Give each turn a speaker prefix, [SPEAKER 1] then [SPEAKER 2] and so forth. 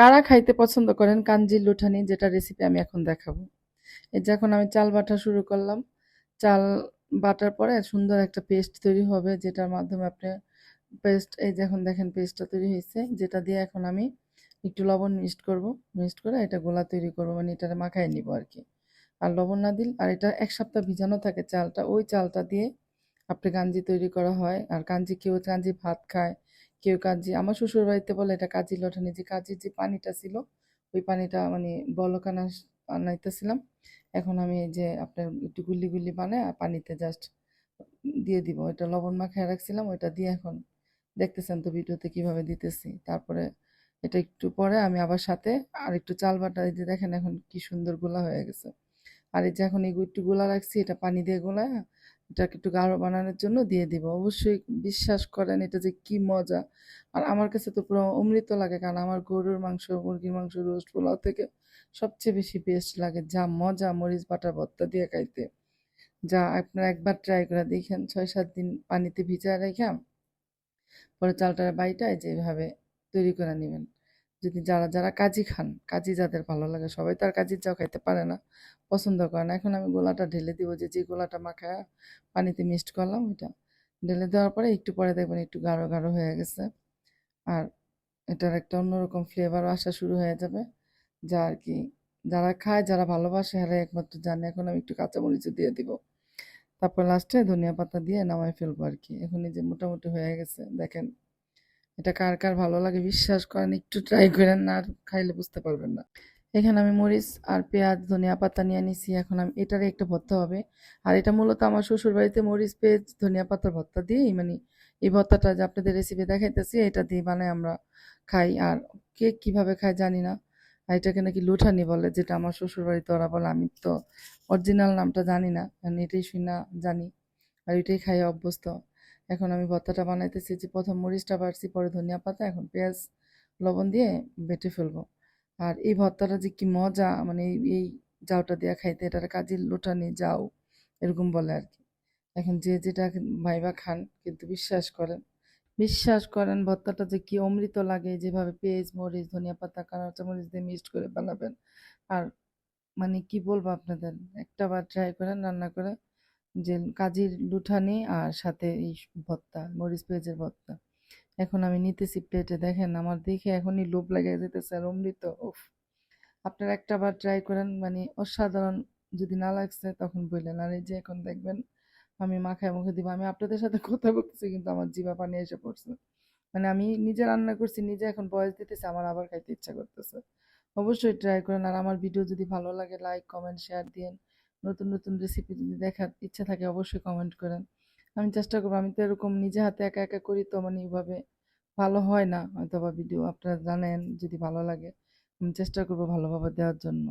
[SPEAKER 1] কারা খাইতে পছন্দ করেন কাঞ্জির লুঠানি, যেটা রেসিপি আমি এখন দেখাবো। এই যে এখন আমি চাল বাটা শুরু করলাম। চাল বাটার পরে সুন্দর একটা পেস্ট তৈরি হবে, যেটার মাধ্যমে আপনি পেস্ট এই যে এখন দেখেন পেস্টটা তৈরি হয়েছে, যেটা দিয়ে এখন আমি একটু লবণ মিক্সড করব। মিক্সড করে এটা গোলা তৈরি করব মানে এটা মাখায় নিব আর কি আর লবণ না দিল, আর এটা এক সপ্তাহ ভিজানো থাকে চালটা, ওই চালটা দিয়ে আপনি কাঞ্জি তৈরি করা হয়। আর কাঞ্জি কেউ কাঞ্জি ভাত খায় কেউ কাঞ্জি আমার শ্বশুর বাড়িতে বলে এটা কাজি লঠানি, যে কাজির যে পানিটা ছিল, ওই পানিটা মানে বলকানা আনাইতেছিলাম এখন আমি এই যে আপনার একটু গুল্লি গুল্লি বানায় আর পানিতে জাস্ট দিয়ে দিব। এটা লবণ মাখায় রাখছিলাম, ওইটা দিয়ে এখন দেখতেছেন তো ভিডিওতে কীভাবে দিতেছি। তারপরে এটা একটু পরে আমি আবার সাথে আর একটু চাল বাটা, এই যে দেখেন এখন কি সুন্দর গোলা হয়ে গেছে। আর এই যে এখন এই একটু গোলা রাখছি, এটা পানি দিয়ে গোলায় এটাকে একটু গাঢ় বানানোর জন্য দিয়ে দিব। অবশ্যই বিশ্বাস করেন, এটা যে কি মজা। আর আমার কাছে তো পুরো অমৃত লাগে, কারণ আমার গরুর মাংস, মুরগির মাংস, রোস্ট, পোলাও থেকে সবচেয়ে বেশি বেস্ট লাগে যা মজা মরিচ, বাটার, ভর্তা দিয়ে খাইতে। যা আপনারা একবার ট্রাই করে দেখেন ছয় সাত দিন পানিতে ভিজা রেখে পরে চালটার বাইটা যেভাবে তৈরি করে নেবেন। যদি যারা যারা কাজি খান, কাজি যাদের ভালো লাগে, সবাই তো আর কাজির চাও খাইতে পারে না, পছন্দ করে না। এখন আমি গোলাটা ঢেলে দিব, যে যে গোলাটা মাখা পানিতে মিক্সড করলাম, ওইটা ঢেলে দেওয়ার পরে একটু পরে দেখবেন একটু গাঢ় গাঢ় হয়ে গেছে। আর এটার একটা অন্যরকম ফ্লেভারও আসা শুরু হয়ে যাবে, যা আর কি যারা খায়, যারা ভালোবাসে হারে একমাত্র জানে। এখন আমি একটু কাঁচামরিচ দিয়ে দিব। তারপর লাস্টে ধনিয়া পাতা দিয়ে নামাই ফেলব আর কি। এখন এই যে মোটামুটি হয়ে গেছে, দেখেন এটা কার কার ভালো লাগে বিশ্বাস করেন, একটু ট্রাই করেন না খাইলে বুঝতে পারবেন না। এখানে আমি মরিচ আর পেঁয়াজ, ধনিয়া পাতা নিয়ে নিছি, এখন আমি এটারই একটা ভর্তা হবে। আর এটা মূলত আমার শ্বশুর বাড়িতে মরিচ, পেঁয়াজ, ধনিয়া পাতার ভর্তা দিয়েই মানে এই ভর্তাটা যে আপনাদের রেসিপি দেখাইতেছি, এটা দিয়ে বানাই আমরা খাই। আর কে কীভাবে খায় জানি না। আর এটাকে নাকি লুঠানি বলে, যেটা আমার শ্বশুর বাড়িতে ওরা বলে, আমি তো অরিজিনাল নামটা জানি না, কারণ এটাই না জানি। আর এটাই খাই অভ্যস্ত। এখন আমি ভর্তাটা বানাইতেছি, যে প্রথম মরিচটা বাড়ছি, পরে ধনিয়া পাতা, এখন পেঁয়াজ, লবণ দিয়ে বেটে ফেলব। আর এই ভর্তাটা যে কি মজা মানে এই জাউটা দিয়ে খাইতে, এটার কাজের লোটানি, যাও, এরকম বলে আর কি। এখন যে যেটা ভাইবা খান, কিন্তু বিশ্বাস করেন বিশ্বাস করেন ভর্তাটা যে কি অমৃত লাগে, যেভাবে পেঁয়াজ, মরিচ, ধনিয়া পাতা কাঁচা মরিচ দিয়ে মিক্সড করে বানাবেন। আর মানে কি বলব আপনাদের, একটা বার ট্রাই করেন রান্না করে যে কাজির লুঠানি আর সাথে এই ভর্তা মরিচ পেঁয়াজের ভর্তা এখন আমি নিতেছি প্লেটে, দেখেন আমার দেখে এখনই লোভ লেগে যেতেছে আর অমৃত, উফ। আপনারা একটা বার ট্রাই করেন মানে অসাধারণ যদি না লাগছে তখন বললেন আর এই যে এখন দেখবেন, আমি মাখায় মুখে দিব। আমি আপনাদের সাথে কথা বলতেছি কিন্তু আমার জিভা পানি এসে পড়ছে। মানে আমি নিজে রান্না করছি, নিজে এখন বয়স দিতেছি, আমার আবার খাইতে ইচ্ছা করতেছে। অবশ্যই ট্রাই করেন। আর আমার ভিডিও যদি ভালো লাগে লাইক কমেন্ট শেয়ার দিন নতুন নতুন রেসিপি যদি দেখার ইচ্ছা থাকে অবশ্যই কমেন্ট করেন। আমি চেষ্টা করব, আমি তো এরকম নিজে হাতে একা একা করি তো মানে এইভাবে ভালো হয় না। হয়তো বা ভিডিও আপনারা জানেন যদি ভালো লাগে। আমি চেষ্টা করব ভালোভাবে দেওয়ার জন্য।